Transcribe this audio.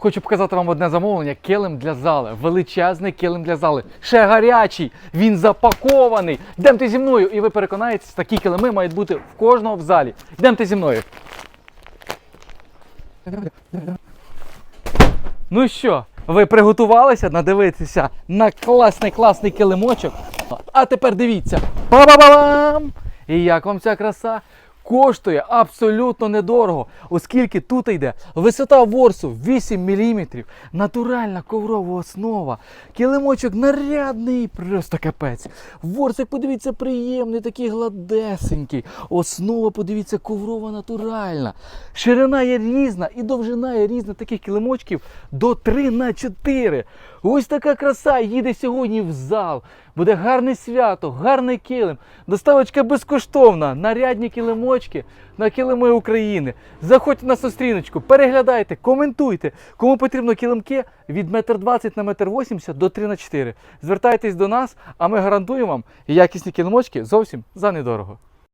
Хочу показати вам одне замовлення: килим для зали. Величезний килим для зали. Ще гарячий, він запакований. Йдемте зі мною, і ви переконаєтесь, такі килими мають бути в кожного в залі. Йдемте зі мною. Ну що, ви приготувалися надивитися на класний класний килимочок? А тепер дивіться. Па-ба-ба-бам! І як вам ця краса? Коштує абсолютно недорого, оскільки тут йде висота ворсу 8 мм, натуральна коврова основа, килимочок нарядний, просто капець. Ворсик, подивіться, приємний, такий гладесенький. Основа, подивіться, коврова натуральна. Ширина є різна і довжина є різна таких килимочків до 3 на 4. Ось така краса їде сьогодні в зал. Буде гарне свято, гарний килим. Доставочка безкоштовна. Нарядні килимочки на килими України. Заходьте на сустріночку, переглядайте, коментуйте. Кому потрібно килимки від 1,20 на 1,80 до 3 на 4. Звертайтесь до нас, а ми гарантуємо вам якісні килимочки зовсім за недорого.